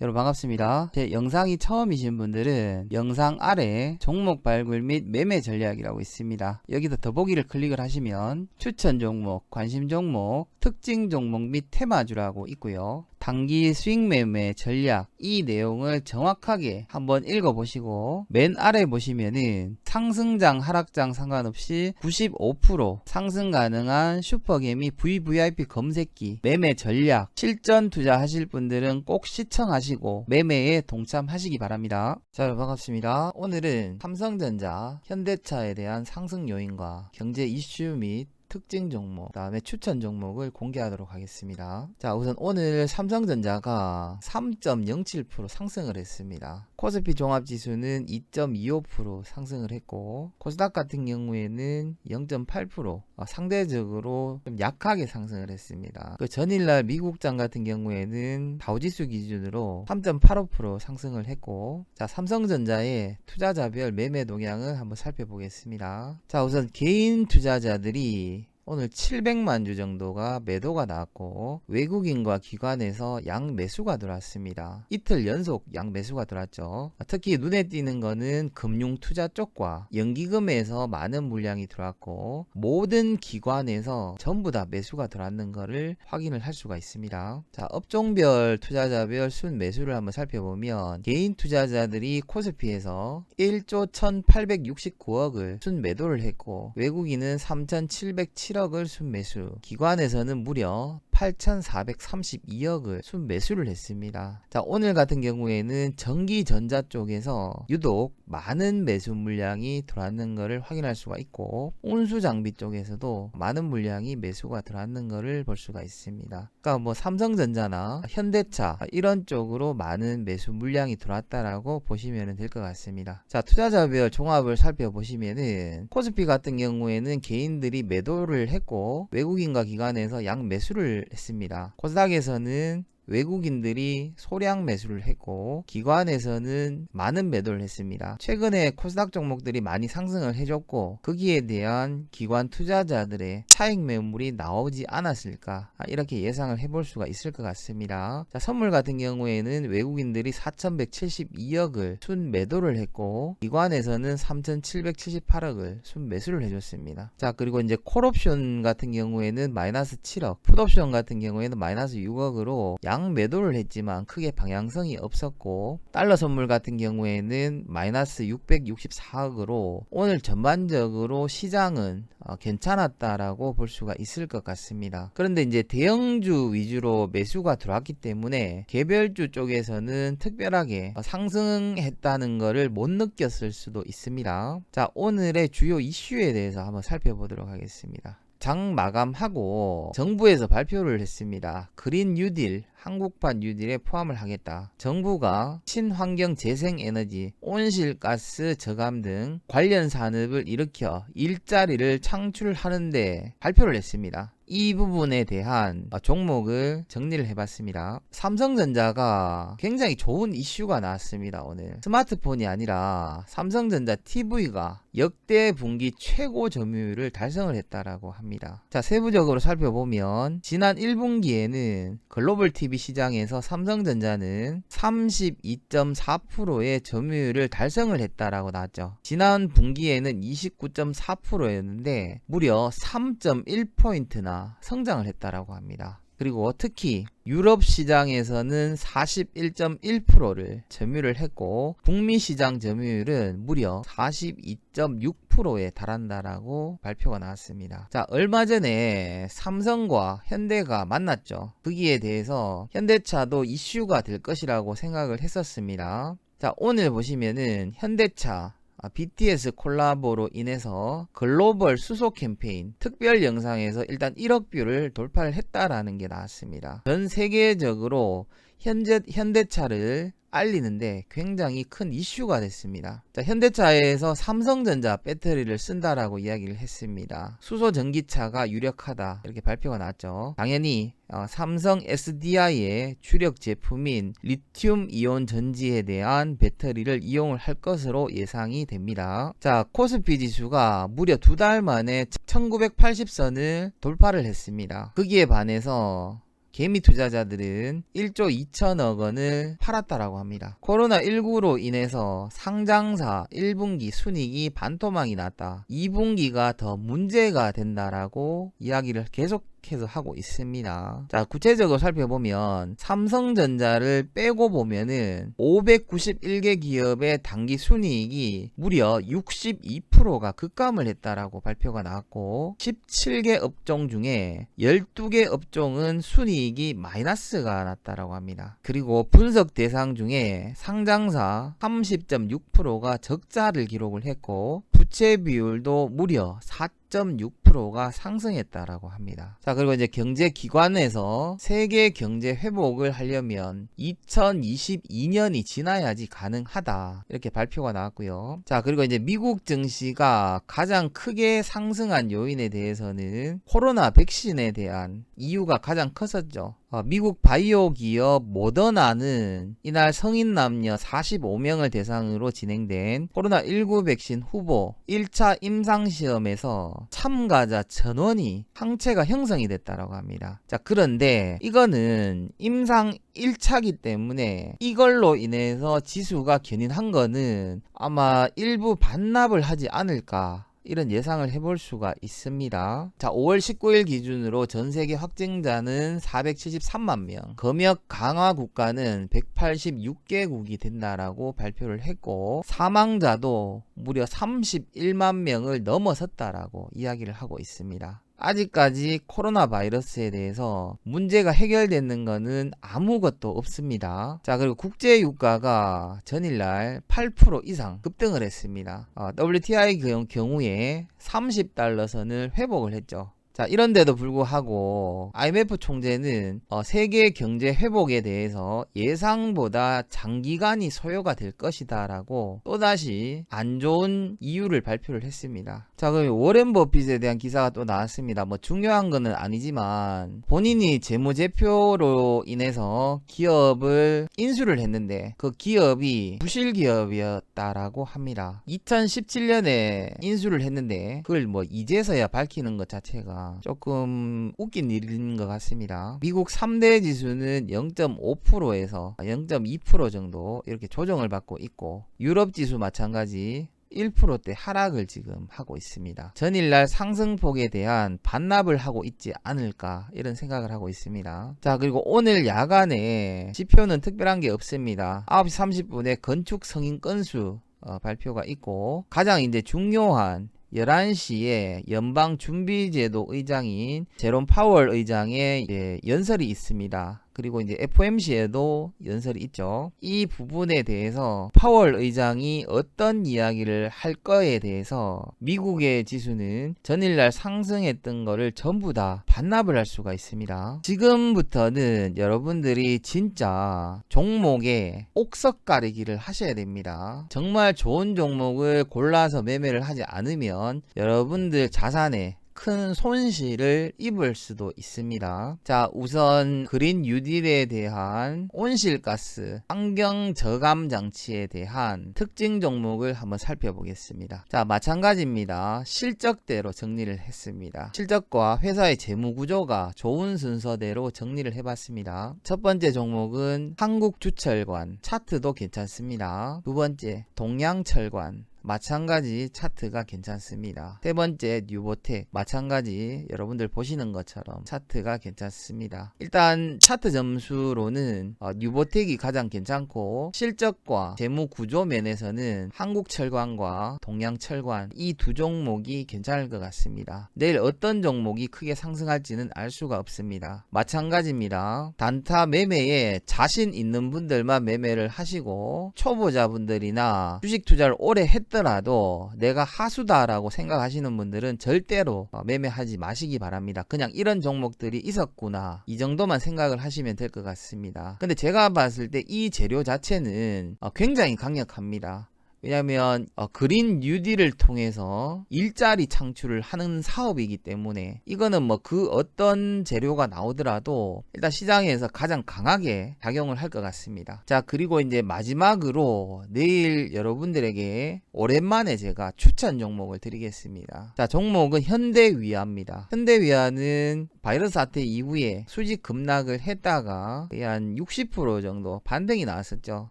여러분 반갑습니다. 제 영상이 처음이신 분들은 영상 아래 종목 발굴 및 매매 전략이라고 있습니다. 여기서 더보기를 클릭을 하시면 추천 종목, 관심 종목, 특징 종목 및 테마주라고 있고요. 단기 수익 매매 전략 이 내용을 정확하게 한번 읽어보시고 맨 아래 보시면은 상승장 하락장 상관없이 95% 상승 가능한 슈퍼개미 VVIP 검색기 매매 전략 실전 투자하실 분들은 꼭 시청하시고 매매에 동참하시기 바랍니다. 자 여러분 반갑습니다. 오늘은 삼성전자, 현대차에 대한 상승 요인과 경제 이슈 및 특징 종목, 그 다음에 추천 종목을 공개하도록 하겠습니다. 자, 우선 오늘 삼성전자가 3.07% 상승을 했습니다. 코스피 종합지수는 2.25% 상승을 했고, 코스닥 같은 경우에는 0.8% 어, 상대적으로 좀 약하게 상승을 했습니다. 그 전일날 미국장 같은 경우에는 다우지수 기준으로 3.85% 상승을 했고, 자, 삼성전자의 투자자별 매매 동향을 한번 살펴보겠습니다. 자, 우선 개인 투자자들이 오늘 700만 주 정도가 매도가 나왔고 외국인과 기관에서 양 매수가 들어왔습니다. 이틀 연속 양 매수가 들어왔죠. 특히 눈에 띄는 거는 금융 투자 쪽과 연기금에서 많은 물량이 들어왔고 모든 기관에서 전부 다 매수가 들어왔는 것을 확인을 할 수가 있습니다. 자, 업종별 투자자별 순 매수를 한번 살펴보면 개인 투자자들이 코스피에서 1조 1869억을 순 매도를 했고 외국인은 3707 7억을 순매수, 기관에서는 무려 8,432억을 순매수를 했습니다. 자, 오늘 같은 경우에는 전기전자 쪽에서 유독 많은 매수 물량이 들어왔는 것을 확인할 수가 있고, 온수 장비 쪽에서도 많은 물량이 매수가 들어왔는 것을 볼 수가 있습니다. 그러니까 뭐 삼성전자나 현대차 이런 쪽으로 많은 매수 물량이 들어왔다라고 보시면 될 것 같습니다. 자, 투자자별 종합을 살펴보시면은 코스피 같은 경우에는 개인들이 매도를 했고 외국인과 기관에서 양 매수를 했습니다. 코스닥에서는 외국인들이 소량 매수를 했고 기관에서는 많은 매도를 했습니다. 최근에 코스닥 종목들이 많이 상승을 해줬고 거기에 대한 기관 투자자들의 차익 매물이 나오지 않았을까 아, 이렇게 예상을 해볼 수가 있을 것 같습니다. 자, 선물 같은 경우에는 외국인들이 4,172억을 순 매도를 했고 기관에서는 3,778억을 순 매수를 해줬습니다. 자 그리고 이제 콜옵션 같은 경우에는 마이너스 7억, 풋옵션 같은 경우에는 마이너스 6억으로 양 매도를 했지만 크게 방향성이 없었고 달러 선물 같은 경우에는 마이너스 664억으로 오늘 전반적으로 시장은 어, 괜찮았다라고 볼 수가 있을 것 같습니다. 그런데 이제 대형주 위주로 매수가 들어왔기 때문에 개별주 쪽에서는 특별하게 어, 상승했다는 것을 못 느꼈을 수도 있습니다. 자, 오늘의 주요 이슈에 대해서 한번 살펴보도록 하겠습니다. 장 마감하고 정부에서 발표를 했습니다. 그린 뉴딜 한국판 뉴딜에 포함을 하겠다. 정부가 친환경 재생에너지, 온실가스 저감 등 관련 산업을 일으켜 일자리를 창출하는데 발표를 했습니다. 이 부분에 대한 종목을 정리를 해봤습니다. 삼성전자가 굉장히 좋은 이슈가 나왔습니다. 오늘 스마트폰이 아니라 삼성전자 TV가 역대 분기 최고 점유율을 달성을 했다라고 합니다. 자 세부적으로 살펴보면 지난 1분기에는 글로벌 TV 시장에서 삼성전자는 32.4%의 점유율을 달성을 했다라고 나왔죠. 지난 분기에는 29.4%였는데 무려 3.1포인트나 성장을 했다라고 합니다. 그리고 특히 유럽 시장에서는 41.1%를 점유를 했고 북미 시장 점유율은 무려 42.6%에 달한다라고 발표가 나왔습니다. 자, 얼마 전에 삼성과 현대가 만났죠. 거기에 대해서 현대차도 이슈가 될 것이라고 생각을 했었습니다. 자, 오늘 보시면은 현대차 아, BTS 콜라보로 인해서 글로벌 수소 캠페인 특별 영상에서 일단 1억 뷰를 돌파를 했다라는 게 나왔습니다. 전 세계적으로 현재 현대차를 알리는데 굉장히 큰 이슈가 됐습니다. 자, 현대차에서 삼성전자 배터리를 쓴다라고 이야기를 했습니다. 수소 전기차가 유력하다 이렇게 발표가 났죠. 당연히 어, 삼성 SDI의 주력 제품인 리튬 이온 전지에 대한 배터리를 이용을 할 것으로 예상이 됩니다. 자, 코스피 지수가 무려 두 달 만에 1980선을 돌파를 했습니다. 거기에 반해서 개미 투자자들은 1조 2천억 원을 팔았다라고 합니다. 코로나19로 인해서 상장사 1분기 순이익이 반토막이 났다. 2분기가 더 문제가 된다라고 이야기를 계속 해서 하고 있습니다. 자, 구체적으로 살펴보면 삼성전자를 빼고 보면은 591개 기업의 단기 순이익이 무려 62%가 급감을 했다라고 발표가 나왔고 17개 업종 중에 12개 업종은 순이익이 마이너스가 났다라고 합니다. 그리고 분석 대상 중에 상장사 30.6%가 적자를 기록을 했고 부채 비율도 무려 4.6%가 상승했다라고 합니다. 자, 그리고 이제 경제기관에서 세계 경제 회복을 하려면 2022년이 지나야지 가능하다. 이렇게 발표가 나왔고요. 자, 그리고 이제 미국 증시가 가장 크게 상승한 요인에 대해서는 코로나 백신에 대한 이유가 가장 컸었죠. 어, 미국 바이오 기업 모더나는 이날 성인 남녀 45명을 대상으로 진행된 코로나19 백신 후보 1차 임상시험에서 참가자 전원이 항체가 형성이 됐다라고 합니다. 자, 그런데 이거는 임상 1차기 때문에 이걸로 인해서 지수가 견인한 거는 아마 일부 반납을 하지 않을까 이런 예상을 해볼 수가 있습니다. 자, 5월 19일 기준으로 전 세계 확진자는 473만 명, 검역 강화 국가는 186개국이 된다라고 발표를 했고 사망자도 무려 31만 명을 넘어섰다라고 이야기를 하고 있습니다. 아직까지 코로나 바이러스에 대해서 문제가 해결되는 것은 아무것도 없습니다. 자, 그리고 국제 유가가 전일날 8% 이상 급등을 했습니다. 어, WTI 그 경우에 30달러 선을 회복을 했죠. 자, 이런데도 불구하고 IMF 총재는 어, 세계 경제 회복에 대해서 예상보다 장기간이 소요가 될 것이다라고 또다시 안 좋은 이유를 발표를 했습니다. 자, 그럼 워렌 버핏에 대한 기사가 또 나왔습니다. 뭐 중요한 거는 아니지만 본인이 재무제표로 인해서 기업을 인수를 했는데 그 기업이 부실 기업이었다라고 합니다. 2017년에 인수를 했는데 그걸 뭐 이제서야 밝히는 것 자체가 조금 웃긴 일인 것 같습니다. 미국 3대 지수는 0.5%에서 0.2% 정도 이렇게 조정을 받고 있고 유럽 지수 마찬가지 1%대 하락을 지금 하고 있습니다. 전일날 상승폭에 대한 반납을 하고 있지 않을까 이런 생각을 하고 있습니다. 자 그리고 오늘 야간에 지표는 특별한 게 없습니다. 9시 30분에 건축 승인 건수 어, 발표가 있고 가장 이제 중요한 11시에 연방준비제도 의장인 제롬 파월 의장의 이제 연설이 있습니다. 그리고 이제 FOMC에도 연설이 있죠. 이 부분에 대해서 파월 의장이 어떤 이야기를 할 거에 대해서 미국의 지수는 전일날 상승했던 거를 전부 다 반납을 할 수가 있습니다. 지금부터는 여러분들이 진짜 종목에 옥석 가리기를 하셔야 됩니다. 정말 좋은 종목을 골라서 매매를 하지 않으면 여러분들 자산에 큰 손실을 입을 수도 있습니다. 자, 우선 그린 뉴딜에 대한 온실가스 환경 저감 장치에 대한 특징 종목을 한번 살펴보겠습니다. 자, 마찬가지입니다. 실적대로 정리를 했습니다. 실적과 회사의 재무 구조가 좋은 순서대로 정리를 해봤습니다. 첫 번째 종목은 한국주철관 차트도 괜찮습니다. 두 번째 동양철관 마찬가지 차트가 괜찮습니다. 세 번째 뉴보텍 마찬가지 여러분들 보시는 것처럼 차트가 괜찮습니다. 일단 차트 점수로는 어, 뉴보텍이 가장 괜찮고 실적과 재무 구조 면에서는 한국철관과 동양철관 이 두 종목이 괜찮을 것 같습니다. 내일 어떤 종목이 크게 상승할지는 알 수가 없습니다. 마찬가지입니다. 단타 매매에 자신 있는 분들만 매매를 하시고 초보자분들이나 주식 투자를 오래 했 더라도 내가 하수다라고 생각하시는 분들은 절대로 어, 매매하지 마시기 바랍니다. 그냥 이런 종목들이 있었구나 이 정도만 생각을 하시면 될 것 같습니다. 근데 제가 봤을 때 이 재료 자체는 어, 굉장히 강력합니다. 왜냐하면 어, 그린 뉴딜을 통해서 일자리 창출을 하는 사업이기 때문에 이거는 뭐 그 어떤 재료가 나오더라도 일단 시장에서 가장 강하게 작용을 할 것 같습니다. 자 그리고 이제 마지막으로 내일 여러분들에게 오랜만에 제가 추천 종목을 드리겠습니다. 자 종목은 현대위아입니다. 현대위아는 바이러스 사태 이후에 수직 급락을 했다가 거의 한 60% 정도 반등이 나왔었죠.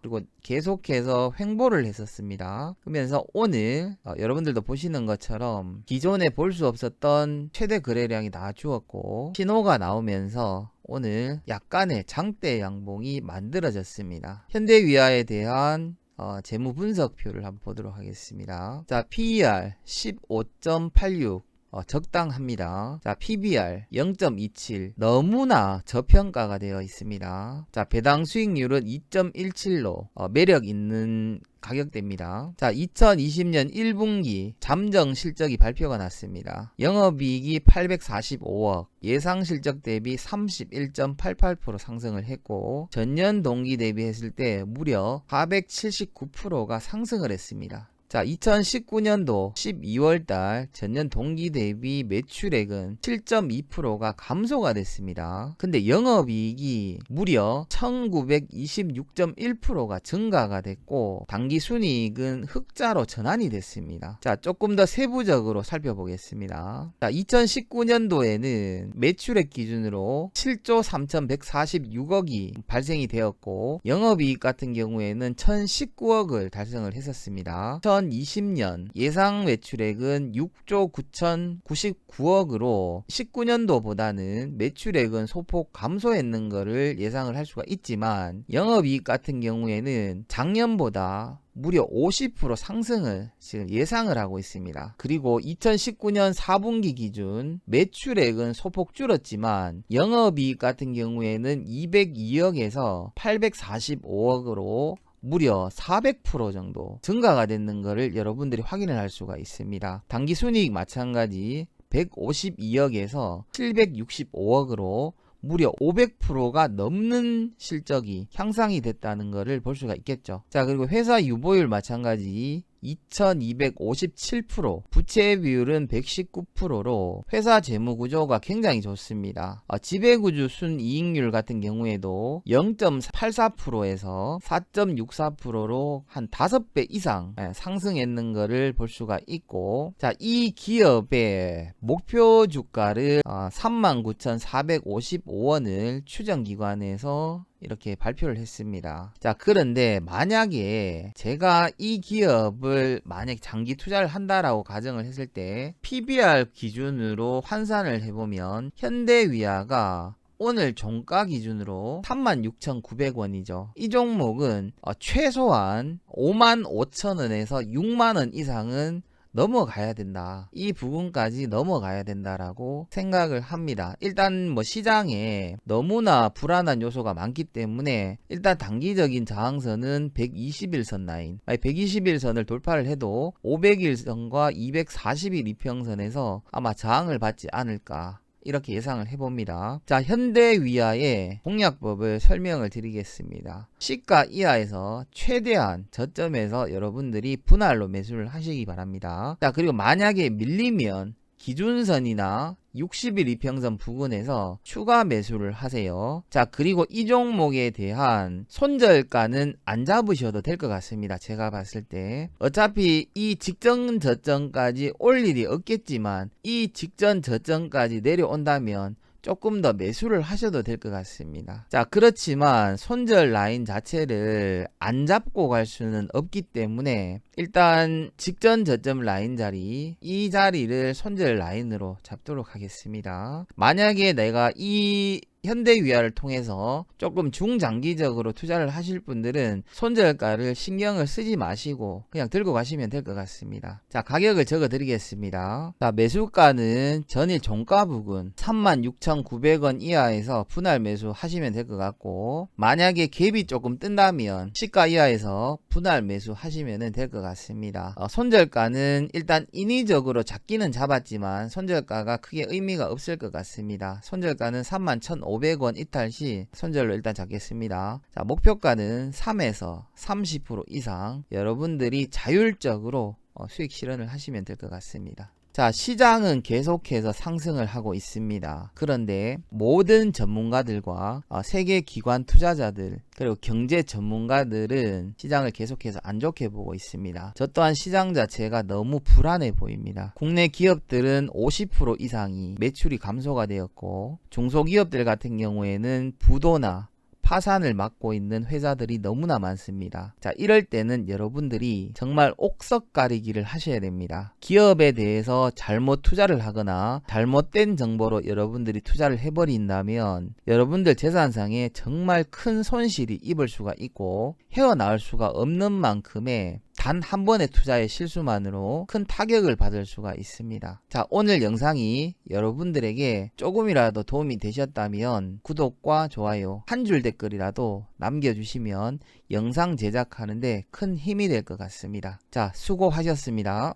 그리고 계속해서 횡보를 했었습니다. 그러면서 오늘 어, 여러분들도 보시는 것처럼 기존에 볼 수 없었던 최대 거래량이 나와주었고 신호가 나오면서 오늘 약간의 장대 양봉이 만들어졌습니다. 현대위아에 대한 어, 재무 분석표를 한번 보도록 하겠습니다. 자, PER 15.86 어, 적당합니다. 자, PBR 0.27 너무나 저평가가 되어 있습니다. 자, 배당 수익률은 2.17로 어, 매력 있는 가격대입니다. 자, 2020년 1분기 잠정 실적이 발표가 났습니다. 영업이익이 845억, 예상 실적 대비 31.88% 상승을 했고 전년 동기 대비했을 때 무려 479%가 상승을 했습니다. 자, 2019년도 12월 달 전년 동기 대비 매출액은 7.2%가 감소가 됐습니다. 근데 영업이익이 무려 1926.1%가 증가가 됐고 단기 순이익은 흑자로 전환이 됐습니다. 자, 조금 더 세부적으로 살펴보겠습니다. 자, 2019년도에는 매출액 기준으로 7조 3,146억이 발생이 되었고 영업이익 같은 경우에는 1,019억을 달성을 했었습니다. 2020년 예상 매출액은 6조 9,099억으로 19년도보다는 매출액은 소폭 감소했는 것을 예상을 할 수가 있지만 영업이익 같은 경우에는 작년보다 무려 50% 상승을 지금 예상을 하고 있습니다. 그리고 2019년 4분기 기준 매출액은 소폭 줄었지만 영업이익 같은 경우에는 202억에서 845억으로 무려 400% 정도 증가가 됐는 것을 여러분들이 확인을 할 수가 있습니다. 단기 순이익 마찬가지 152억에서 765억으로 무려 500%가 넘는 실적이 향상이 됐다는 것을 볼 수가 있겠죠. 자, 그리고 회사 유보율 마찬가지 2257% 부채 비율은 119%로 회사 재무 구조가 굉장히 좋습니다. 어, 지배구조 순이익률 같은 경우에도 0.84%에서 4.64%로 한 5배 이상 예, 상승했는 것을 볼 수가 있고 자, 이 기업의 목표 주가를 어, 39,455원을 추정기관에서 이렇게 발표를 했습니다. 자, 그런데 만약에 제가 이 기업을 만약 장기 투자를 한다라고 가정을 했을 때 PBR 기준으로 환산을 해보면 현대위아가 오늘 종가 기준으로 36,900원이죠. 이 종목은 어, 최소한 55,000원에서 6만원 이상은 넘어가야 된다. 이 부분까지 넘어가야 된다라고 생각을 합니다. 일단 뭐 시장에 너무나 불안한 요소가 많기 때문에 일단 단기적인 저항선은 120일선 라인, 120일선을 돌파를 해도 500일선과 240일 이평선에서 아마 저항을 받지 않을까. 이렇게 예상을 해봅니다. 자, 현대위아의 공략법을 설명을 드리겠습니다. 시가 이하에서 최대한 저점에서 여러분들이 분할로 매수를 하시기 바랍니다. 자, 그리고 만약에 밀리면 기준선이나 60일 이평선 부근에서 추가 매수를 하세요. 자, 그리고 이 종목에 대한 손절가는 안 잡으셔도 될 것 같습니다. 제가 봤을 때. 어차피 이 직전 저점까지 올 일이 없겠지만 이 직전 저점까지 내려온다면 조금 더 매수를 하셔도 될 것 같습니다. 자, 그렇지만 손절 라인 자체를 안 잡고 갈 수는 없기 때문에 일단 직전 저점 라인 자리, 이 자리를 손절 라인으로 잡도록 하겠습니다. 만약에 내가 이 현대위아를 통해서 조금 중장기적으로 투자를 하실 분들은 손절가를 신경을 쓰지 마시고 그냥 들고 가시면 될 것 같습니다. 자, 가격을 적어 드리겠습니다. 자, 매수가는 전일 종가 부근 36,900원 이하에서 분할 매수 하시면 될 것 같고 만약에 갭이 조금 뜬다면 시가 이하에서 분할 매수 하시면 될 것 같습니다. 어, 손절가는 일단 인위적으로 잡기는 잡았지만 손절가가 크게 의미가 없을 것 같습니다. 손절가는 31,500원 500원 이탈 시 손절로 일단 잡겠습니다. 자, 목표가는 3에서 30% 이상 여러분들이 자율적으로 어, 수익 실현을 하시면 될 것 같습니다. 자, 시장은 계속해서 상승을 하고 있습니다. 그런데 모든 전문가들과 어, 세계 기관 투자자들 그리고 경제 전문가들은 시장을 계속해서 안 좋게 보고 있습니다. 저 또한 시장 자체가 너무 불안해 보입니다. 국내 기업들은 50% 이상이 매출이 감소가 되었고 중소기업들 같은 경우에는 부도나 파산을 막고 있는 회사들이 너무나 많습니다. 자, 이럴 때는 여러분들이 정말 옥석 가리기를 하셔야 됩니다. 기업에 대해서 잘못 투자를 하거나 잘못된 정보로 여러분들이 투자를 해버린다면 여러분들 재산상에 정말 큰 손실이 입을 수가 있고 헤어나올 수가 없는 만큼의 단 한 번의 투자의 실수만으로 큰 타격을 받을 수가 있습니다. 자, 오늘 영상이 여러분들에게 조금이라도 도움이 되셨다면 구독과 좋아요, 한 줄 댓글이라도 남겨주시면 영상 제작하는데 큰 힘이 될 것 같습니다. 자, 수고하셨습니다.